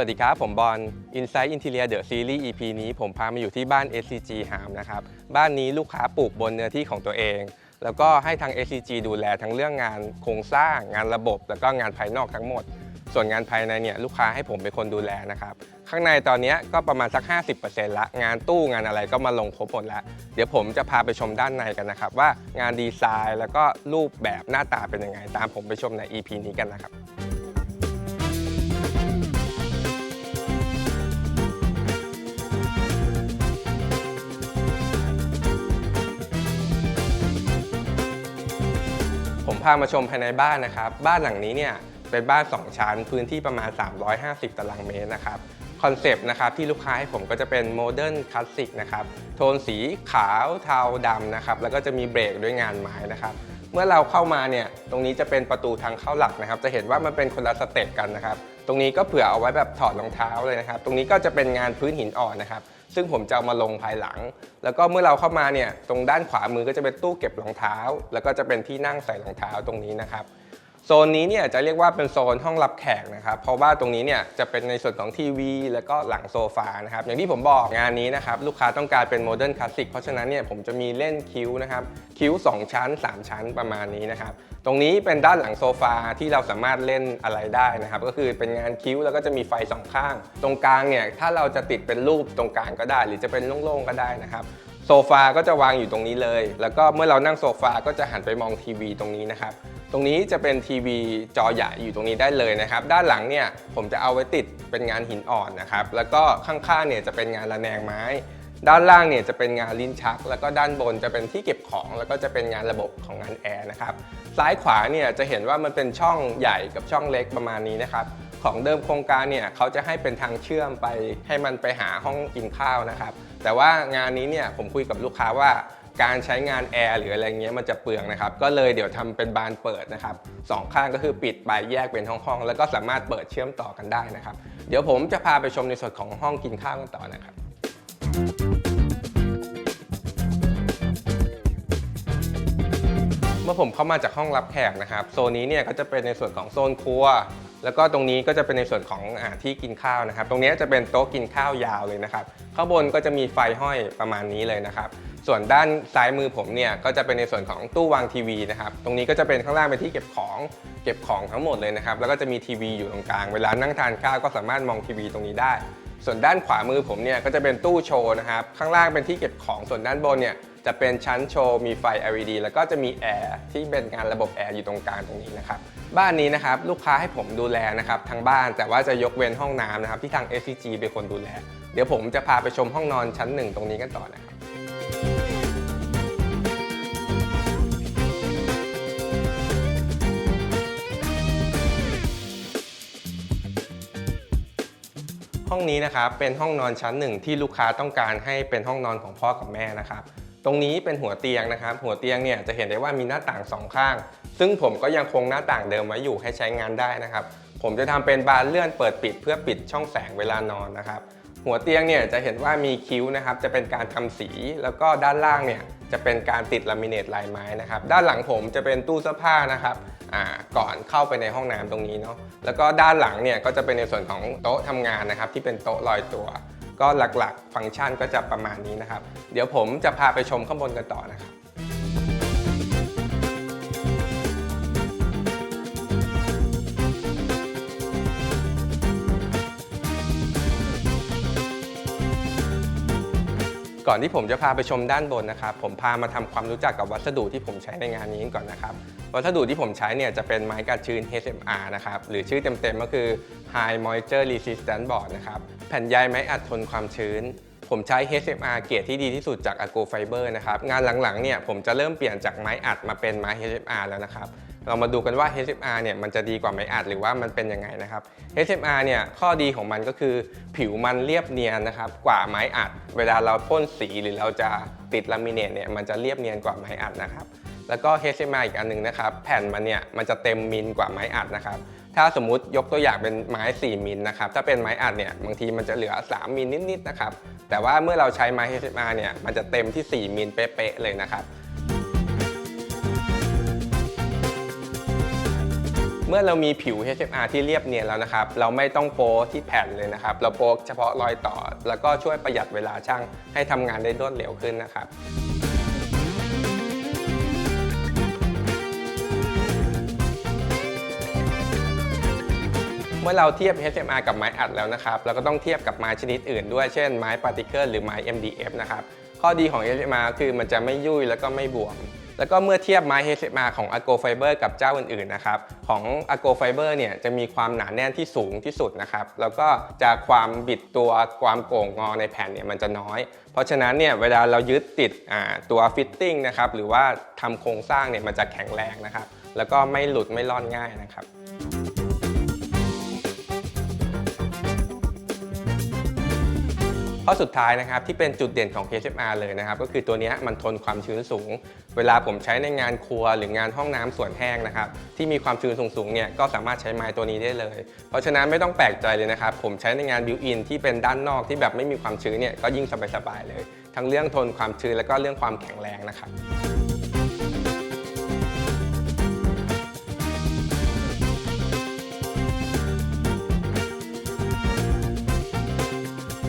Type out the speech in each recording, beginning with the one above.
สวัสดีครับ ผมบอล Inside Interior The Series EP นี้ผมพามาอยู่ที่บ้าน SCG หามนะครับ บ้านนี้ลูกค้าปลูกบนเนื้อที่ของตัวเอง แล้วก็ให้ทาง SCG ดูแลทั้งเรื่องงานโครงสร้าง งานระบบ แล้วก็งานภายนอกทั้งหมด ส่วนงานภายในเนี่ยลูกค้าให้ผมเป็นคนดูแลนะครับ ข้างในตอนนี้ก็ประมาณสัก 50%ละ งานตู้งานอะไรก็มาลงครบหมดแล้วเดี๋ยวผมจะพาไปชมด้านในกันนะครับ ว่างานดีไซน์แล้วก็รูปแบบหน้าตาเป็นยังไง ตามผมไปชมใน EP นี้กันนะครับ พามาชมภายในบ้านนะครับ บ้านหลังนี้เนี่ยเป็นบ้าน 2 ชั้น พื้นที่ประมาณ 350 ตารางเมตรนะครับคอนเซปต์นะครับที่ลูกค้าให้ผมก็จะเป็นโมเดิร์นคลาสสิกนะครับโทนสีขาวเทาดำนะครับแล้วก็จะมีเบรกด้วยงานไม้นะครับเมื่อเราเข้ามาเนี่ยตรงนี้จะเป็นประตูทางเข้าหลักนะครับ จะเห็นว่ามันเป็นคนละสเต็ปกันนะครับ ตรงนี้ก็เผื่อเอาไว้แบบถอดรองเท้าเลยนะครับ ตรงนี้ก็จะเป็นงานพื้นหินอ่อนนะครับ ซึ่งผมจะเอามาลงภายหลัง แล้วก็เมื่อเราเข้ามาเนี่ยตรงด้านขวามือก็จะเป็นตู้เก็บรองเท้า แล้วก็จะเป็นที่นั่งใส่รองเท้าตรงนี้นะครับ โซนนี้เนี่ยจะเรียกว่าเป็นโซนห้องรับแขกนะครับ เพราะว่าตรงนี้เนี่ยจะเป็นในส่วนของทีวี แล้วก็หลังโซฟานะครับ อย่างที่ผมบอกงานนี้นะครับ ลูกค้าต้องการเป็นโมเดิร์นคลาสสิกเพราะฉะนั้นเนี่ยผมจะมีเล่นคิ้วนะครับ คิ้ว 2 ชั้น 3 ชั้นประมาณนี้นะครับ ตรงนี้เป็นด้านหลังโซฟาที่เราสามารถเล่นอะไรได้นะครับ ก็คือเป็นงานคิ้วแล้วก็จะมีไฟสองข้าง ตรงกลางเนี่ยถ้าเราจะติดเป็นรูปตรงกลางก็ได้ หรือจะเป็นโล่งๆก็ได้นะครับ โซฟาก็จะวางอยู่ตรงนี้เลย แล้วก็เมื่อเรานั่งโซฟาก็จะหันไปมองทีวีตรงนี้นะครับ ตรงนี้จะเป็นทีวีจอใหญ่อยู่ตรงนี้ได้เลยนะครับ ด้านหลังเนี่ยผมจะเอาไว้ติดเป็นงานหินอ่อนนะครับ แล้วก็ข้างๆเนี่ยจะเป็นงานระแนงไม้ ด้านล่างเนี่ยจะเป็นงานลิ้นชัก แล้วก็ด้านบนจะเป็นที่เก็บของ แล้วก็จะเป็นงานระบบของงานแอร์นะครับ ซ้ายขวาเนี่ยจะเห็นว่ามันเป็นช่องใหญ่กับช่องเล็กประมาณนี้นะครับ ของเดิมโครงการเนี่ยเขาจะให้เป็นทางเชื่อมไปให้มันไปหาห้องกินข้าวนะครับ แต่ว่างานนี้เนี่ยผมคุยกับลูกค้าว่าการใช้งานแอร์หรืออะไรเงี้ยมันจะเปลืองนะครับ ก็เลยเดี๋ยวทำเป็นบานเปิดนะครับสองข้างก็คือปิดไปแยกเป็นห้องๆแล้วก็สามารถเปิดเชื่อมต่อกันได้นะครับ เดี๋ยวผมจะพาไปชมในส่วนของห้องกินข้าวกันต่อนะครับ ผมเข้ามาจากห้องรับแขกนะครับ โซนนี้เนี่ยก็จะเป็นในส่วนของโซนครัว แล้วก็ตรงนี้ก็จะเป็นในส่วนของอาที่กินข้าวนะครับ ตรงนี้จะเป็นโต๊ะกินข้าวยาวเลยนะครับ ข้างบนก็จะมีไฟห้อยประมาณนี้เลยนะครับ ส่วนด้านซ้ายมือผมเนี่ยก็จะเป็นในส่วนของตู้วางทีวีนะครับ ตรงนี้ก็จะเป็นข้างล่างเป็นที่เก็บของ เก็บของทั้งหมดเลยนะครับ แล้วก็จะมีทีวีอยู่ตรงกลาง เวลานั่งทานข้าวก็สามารถมองทีวีตรงนี้ได้ส่วนด้านขวามือผมเนี่ยก็จะเป็นตู้โชว์นะครับ ข้างล่างเป็นที่เก็บของส่วนด้านบนเนี่ย จะเป็นชั้นโชว์มีไฟ LED แล้วก็จะมีแอร์ที่เป็นการระบบแอร์อยู่ตรงกลางตรงนี้นะครับบ้านนี้นะครับลูกค้าให้ผมดูแลนะครับทั้งบ้านแต่ว่าจะยกเว้นห้องน้ำนะครับที่ทาง SCG เป็นคนดูแล เดี๋ยวผมจะพาไปชมห้องนอนชั้นหนึ่งตรงนี้กันต่อนะครับห้องนี้นะครับเป็นห้องนอนชั้นหนึ่งที่ลูกค้าต้องการให้เป็นห้องนอนของพ่อกับแม่นะครับ ตรงนี้เป็นหัวเตียงนะครับ หัวเตียงเนี่ยจะเห็นได้ว่ามีหน้าต่างสองข้าง ซึ่งผมก็ยังคงหน้าต่างเดิมไว้อยู่ให้ใช้งานได้นะครับ ผมจะทำเป็นบานเลื่อนเปิดปิดเพื่อปิดช่องแสงเวลานอนนะครับ หัวเตียงเนี่ยจะเห็นว่ามีคิ้วนะครับ จะเป็นการทำสี แล้วก็ด้านล่างเนี่ยจะเป็นการติดลามิเนตลายไม้นะครับ ด้านหลังผมจะเป็นตู้เสื้อผ้านะครับก่อนเข้าไปในห้องน้ำตรงนี้เนาะ แล้วก็ด้านหลังเนี่ยก็จะเป็นในส่วนของโต๊ะทำงานนะครับ ที่เป็นโต๊ะลอยตัว ก็หลักๆ ฟังก์ชันก็จะประมาณนี้นะครับ เดี๋ยวผมจะพาไปชมข้างบนกันต่อนะครับ ก่อนที่ผมจะพาไปชมด้านบนนะครับ ผมพามาทำความรู้จักกับวัสดุที่ผมใช้ในงานนี้ก่อนนะครับ วัสดุที่ผมใช้เนี่ยจะเป็นไม้กัดชื้น HMR นะครับ หรือชื่อเต็มๆก็คือ High Moisture Resistant Board นะครับ แผ่นใยไม้อัดทนความชื้น ผมใช้ HMR เกรดที่ดีที่สุดจาก Ago Fiber นะครับงานหลังๆเนี่ยผมจะเริ่มเปลี่ยนจากไม้อัดมาเป็นไม้ HMR แล้วนะครับเรามาดูกันว่า HMR เนี่ยมันจะดีกว่าไม้อัดหรือว่ามันเป็นยังไงนะครับ HMR เนี่ยข้อดีของมันก็คือผิวมันเรียบเนียนนะครับกว่าไม้อัด เวลาเราพ่นสีหรือเราจะติดลามิเนตเนี่ยมันจะเรียบเนียนกว่าไม้อัดนะครับแล้วก็ HMR อีกอันหนึงนะครับแผ่นมันเนี่ยมันจะเต็มมิลกว่าไม้อัดนะครับ ถ้าสมมุติยกตัวอย่างเป็นไม้ 4 มิลนะครับ ถ้าเป็นไม้อัดเนี่ยบางทีมันจะเหลือ 3 มิลนิดๆนะครับ แต่ว่าเมื่อเราใช้ไม้ HMR เนี่ยมันจะเต็มที่ 4 มิลเป๊ะๆเลยนะครับเมื่อเรามีผิว HMR ที่เรียบเนียนแล้วนะครับ เราไม่ต้องโป๊ที่แผ่นเลยนะครับ เราโป๊เฉพาะรอยต่อ แล้วก็ช่วยประหยัดเวลาช่างให้ทำงานได้รวดเร็วขึ้นนะครับ มื่อเราเทียบ HMR กับไม้อัดแล้วนะครับเราก็ต้องเทียบกับไม้ชนิดอื่นด้วยเช่นไม้ปาร์ติเคิลหรือไม้ MDF นะครับข้อดีของ HMR คือมันจะไม่ยุ่ยแล้วก็ไม่บวมแล้วก็เมื่อเทียบไม้ HMR ของ Argo Fiber กับเจ้าอื่นๆนะครับของ Argo Fiber เนี่ยจะมีความหนาแน่นที่สูงที่สุดนะครับแล้วก็จะความบิดตัวความโก่งงอในแผ่นเนี่ยมันจะน้อย เพราะฉะนั้นเนี่ยเวลาเรายึดติดตัวฟิตติ้งนะครับหรือว่าทำโครงสร้างเนี่ยมันจะแข็งแรงนะครับแล้วก็ไม่หลุดไม่ร่อนง่ายนะครับ ข้อสุดท้ายนะครับที่เป็นจุดเด่นของ HFR เลยนะครับก็คือตัวนี้มันทนความชื้นสูง เวลาผมใช้ในงานครัวหรืองานห้องน้ำส่วนแห้งนะครับที่มีความชื้นสูงๆเนี่ยก็สามารถใช้ไม้ตัวนี้ได้เลย เพราะฉะนั้นไม่ต้องแปลกใจเลยนะครับผมใช้ในงานบิวอินที่เป็นด้านนอกที่แบบไม่มีความชื้นเนี่ยก็ยิ่งสบายๆเลย ทั้งเรื่องทนความชื้นแล้วก็เรื่องความแข็งแรงนะครับ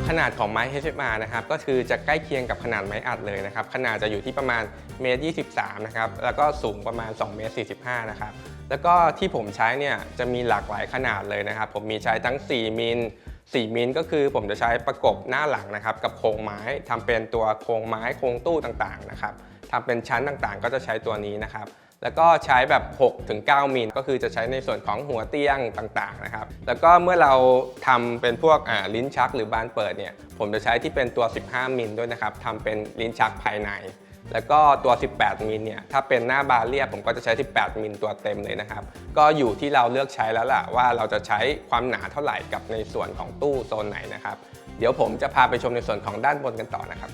ขนาดของไม้ HFR นะครับก็คือจะใกล้เคียงกับขนาดไม้อัดเลยนะครับขนาดจะอยู่ที่ประมาณเมตร23นะครับแล้วก็สูงประมาณ2เมตร45นะครับแล้วก็ที่ผมใช้เนี่ยจะมีหลากหลายขนาดเลยนะครับ ผมมีใช้ทั้ง 4 มิล4มิลก็คือผมจะใช้ประกบหน้าหลังนะครับกับโครงไม้ทำเป็นตัวโครงไม้โครงตู้ต่างๆนะครับทำเป็นชั้นต่างๆ ก็จะใช้ตัวนี้นะครับ แล้วก็ใช้แบบ6ถึง9มิล ก็คือจะใช้ในส่วนของหัวเตียงต่างๆนะครับ แล้วก็เมื่อเราทำเป็นพวกลิ้นชักหรือบานเปิดเนี่ย ผมจะใช้ที่เป็นตัว 15 มิลด้วยนะครับทำเป็นลิ้นชักภายใน แล้วก็ตัว 18 มิลเนี่ย ถ้าเป็นหน้าบานเรียบผมก็จะใช้ 18 มิลตัวเต็มเลยนะครับ ก็อยู่ที่เราเลือกใช้แล้วล่ะว่าเราจะใช้ความหนาเท่าไหร่กับในส่วนของตู้โซนไหนนะครับ เดี๋ยวผมจะพาไปชมในส่วนของด้านบนกันต่อนะครับ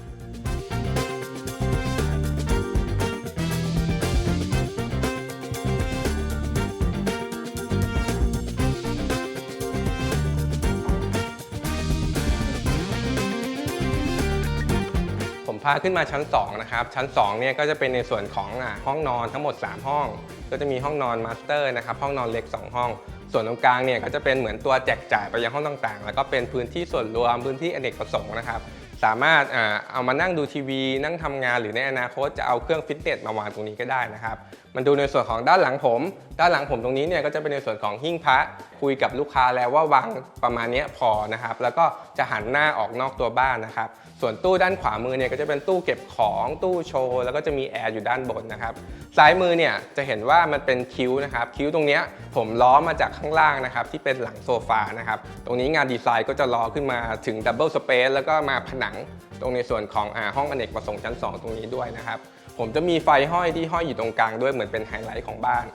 พาขึ้นมาชั้น2นะครับชั้น2เนี่ยก็จะเป็นในส่วนของอะห้องนอนทั้งหมด 3 ห้อง ก็จะมีห้องนอนมาสเตอร์นะครับห้องนอนเล็ก 2 ห้อง ส่วนตรงกลางเนี่ยก็จะเป็นเหมือนตัวแจกจ่ายไปยังห้องต่างๆ แล้วก็เป็นพื้นที่ส่วนรวมพื้นที่อเนกประสงค์นะครับสามารถเอามานั่งดูทีวี นั่งทำงานหรือในอนาคตจะเอาเครื่องฟิตเนสมาวางตรงนี้ก็ได้นะครับ มันดูในส่วนของด้านหลังผม ด้านหลังผมตรงนี้เนี่ยก็จะเป็นในส่วนของหิ้งพระคุยกับลูกค้าแล้วว่าวางประมาณนี้พอนะครับ แล้วก็จะหันหน้าออกนอกตัวบ้านนะครับ ส่วนตู้ด้านขวามือเนี่ยก็จะเป็นตู้เก็บของตู้โชว์แล้วก็จะมีแอร์อยู่ด้านบนนะครับซ้ายมือเนี่ยจะเห็นว่ามันเป็นคิ้วนะครับคิ้วตรงนี้ผมล้อมาจากข้างล่างนะครับที่เป็นหลังโซฟานะครับตรงนี้งานดีไซน์ก็จะล้อขึ้นมาถึงดับเบิลสเปซแล้วก็มาผนังตรงในส่วนของอห้องอเนกประสงค์ชั้น 2 ตรงนี้ด้วยนะครับ ผมจะมีไฟห้อยที่ห้อยอยู่ตรงกลางด้วยเหมือนเป็นไฮไลท์ของบ้าน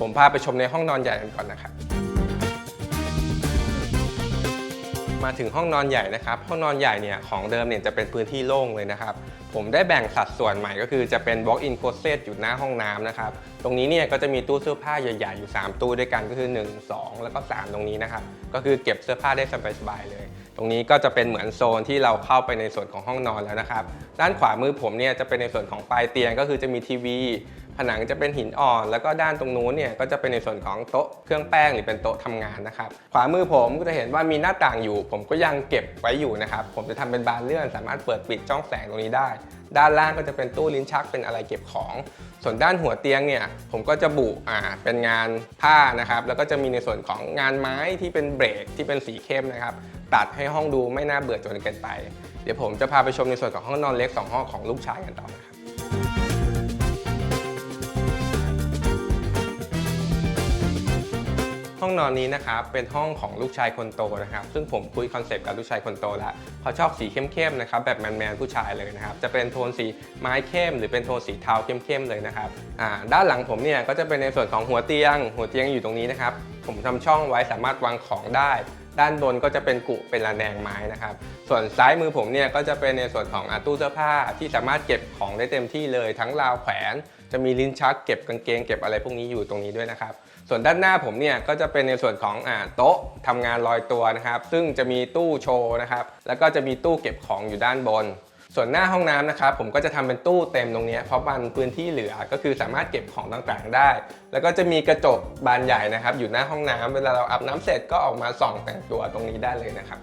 ผมพาไปชมในห้องนอนใหญ่กันก่อนนะครับ มาถึงห้องนอนใหญ่นะครับ ห้องนอนใหญ่เนี่ยของเดิมเนี่ยจะเป็นพื้นที่โล่งเลยนะครับ ผมได้แบ่งสัดส่วนใหม่ก็คือจะเป็น walk-in closet อยู่หน้าห้องน้ำนะครับ ตรงนี้เนี่ยก็จะมีตู้เสื้อผ้าใหญ่ๆอยู่ 3 ตู้ด้วยกันก็คือ 1 2 แล้วก็ 3 ตรงนี้นะครับ ก็คือเก็บเสื้อผ้าได้สบายๆเลย ตรงนี้ก็จะเป็นเหมือนโซนที่เราเข้าไปในส่วนของห้องนอนแล้วนะครับ ด้านขวามือผมเนี่ยจะเป็นในส่วนของปลายเตียงก็คือจะมีทีวี ผนังจะเป็นหินอ่อน แล้วก็ด้านตรงนู้นเนี่ยก็จะเป็นในส่วนของโต๊ะเครื่องแป้งหรือเป็นโต๊ะทำงานนะครับขวามือผมก็จะเห็นว่ามีหน้าต่างอยู่ ผมก็ยังเก็บไว้อยู่นะครับผมจะทำเป็นบานเลื่อน สามารถเปิดปิดช่องแสงตรงนี้ได้ ด้านล่างก็จะเป็นตู้ลิ้นชักเป็นอะไรเก็บของ ส่วนด้านหัวเตียงเนี่ยผมก็จะบุอ่าเป็นงานผ้านะครับแล้วก็จะมีในส่วนของงานไม้ที่เป็นเบรกที่เป็นสีเข้มนะครับตัดให้ห้องดูไม่น่าเบื่อจนเกินไป เดี๋ยวผมจะพาไปชมในส่วนของห้องนอนเล็กสองห้องของลูกชายกันต่อนะครับ องนอนนี้นะครับเป็นห้องของลูกชายคนโตนะครับซึ่งผมคุยคอนเซปต์กับลูกชายคนโตแล้วเขาชอบสีเข้มๆนะครับแบบแมนๆผู้ชายเลยนะครับจะเป็นโทนสีไม้เข้ม หรือเป็นโทนสีเทาเข้มๆเลยนะครับอ่าด้านหลังผมเนี่ยก็จะเป็นในส่วนของหัวเตียง หัวเตียงอยู่ตรงนี้นะครับผมทำช่องไว้สามารถวางของได้ ด้านบนก็จะเป็นกุเป็นระแนงไม้นะครับส่วนซ้ายมือผมเนี่ยก็จะเป็นในส่วนของอตู้เสื้อผ้าที่สามารถเก็บของได้เต็มที่เลย ทั้งราวแขวน จะมีลิ้นชักเก็บกางเกงเก็บอะไรพวกนี้อยู่ตรงนี้ด้วยนะครับ ส่วนด้านหน้าผมเนี่ยก็จะเป็นในส่วนของอาโต๊ะทำงานลอยตัวนะครับ ซึ่งจะมีตู้โชว์นะครับแล้วก็จะมีตู้เก็บของอยู่ด้านบน ส่วนหน้าห้องน้ำนะครับผมก็จะทำเป็นตู้เต็มตรงนี้เพราะมันพื้นที่เหลือก็คือสามารถเก็บของต่างๆได้ แล้วก็จะมีกระจกบานใหญ่นะครับ อยู่หน้าห้องน้ำเวลาเราอาบน้ำเสร็จก็ออกมาส่องแต่งตัวตรงนี้ได้เลยนะครับ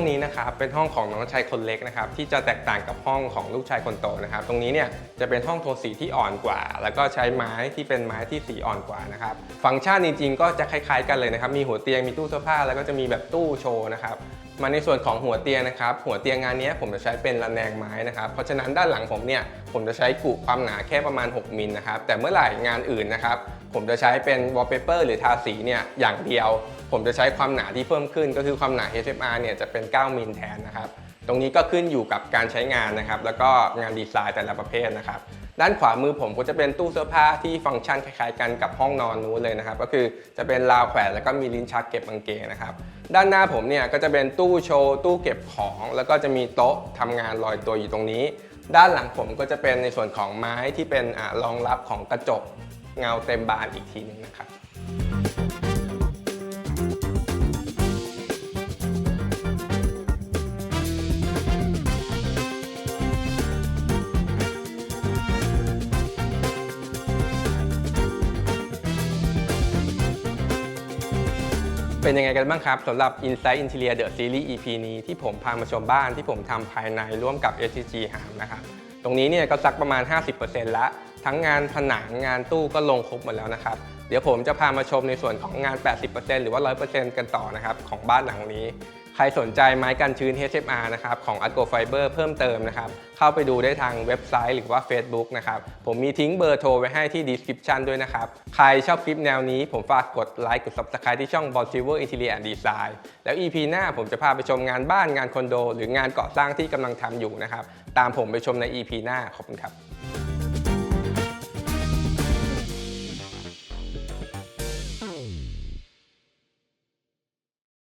องนี้นะครับเป็นห้องของน้องชายคนเล็กนะครับที่จะแตกต่างกับห้องของลูกชายคนโตนะครับ ตรงนี้เนี่ยจะเป็นห้องโทนสีที่อ่อนกว่า แล้วก็ใช้ไม้ที่เป็นไม้ที่สีอ่อนกว่านะครับ ฟังก์ชันจริงๆก็จะคล้ายๆ กันเลยนะครับ มีหัวเตียงมีตู้เสื้อผ้าแล้วก็จะมีแบบตู้โชว์นะครับ มาในส่วนของหัวเตียงนะครับ หัวเตียงงานนี้ผมจะใช้เป็นระแนงไม้นะครับ เพราะฉะนั้นด้านหลังผมเนี่ยผมจะใช้กุความหนาแค่ประมาณ 6มิลนะครับ แต่เมื่อไหร่งานอื่นนะครับ ผมจะใช้เป็น wallpaper หรือทาสีเนี่ยอย่างเดียว ผมจะใช้ความหนาที่เพิ่มขึ้น ก็คือความหนา HFR เนี่ยจะเป็น 9มิลแทนนะครับ ตรงนี้ก็ขึ้นอยู่กับการใช้งานนะครับ แล้วก็งานดีไซน์แต่ละประเภทนะครับด้านขวามือผมก็จะเป็นตู้เสื้อผ้าที่ฟังก์ชันคล้ายๆกันกับห้องนอนนู้นเลยนะครับ ก็คือจะเป็นราวแขวนแล้วก็มีลิ้นชักเก็บกางเกงนะครับ ด้านหน้าผมเนี่ยก็จะเป็นตู้โชว์ ตู้เก็บของ แล้วก็จะมีโต๊ะทำงานลอยตัวอยู่ตรงนี้ ด้านหลังผมก็จะเป็นในส่วนของไม้ที่เป็นอรองรับของกระจกเงาเต็มบานอีกทีหนึงนะครับ เป็นยังไงกันบ้างครับสำหรับ Inside Interior The Series EP นี้ที่ผมพามาชมบ้านที่ผมทำภายในร่วมกับ SCG หามนะครับตรงนี้เนี่ยก็สักประมาณ 50%ละทั้งงานผนังงานตู้ก็ลงครบหมดแล้วนะครับ เดี๋ยวผมจะพามาชมในส่วนของงาน 80%หรือว่า 100%กันต่อนะครับของบ้านหลังนี้ ครสนใจไม้กันชื้น HFR นะครับของ Argo Fiber เพิ่มเติมนะครับ เข้าไปดูได้ทางเว็บไซต์หรือว่า Facebook นะครับ ผมมีทิ้งเบอร์โทรไว้ให้ที่ description ด้วยนะครับ ใครชอบคลิปแนวนี้ผมฝากกดไลค์กด Subscribe ที่ช่อง b o l Silver Interior and Design แล้ว EP หน้าผมจะพาไปชมงานบ้านงานคอนโด หรืองานก่อสร้างที่กำลังทำอยู่นะครับ ตามผมไปชมใน EP หน้าขอบคุณครับ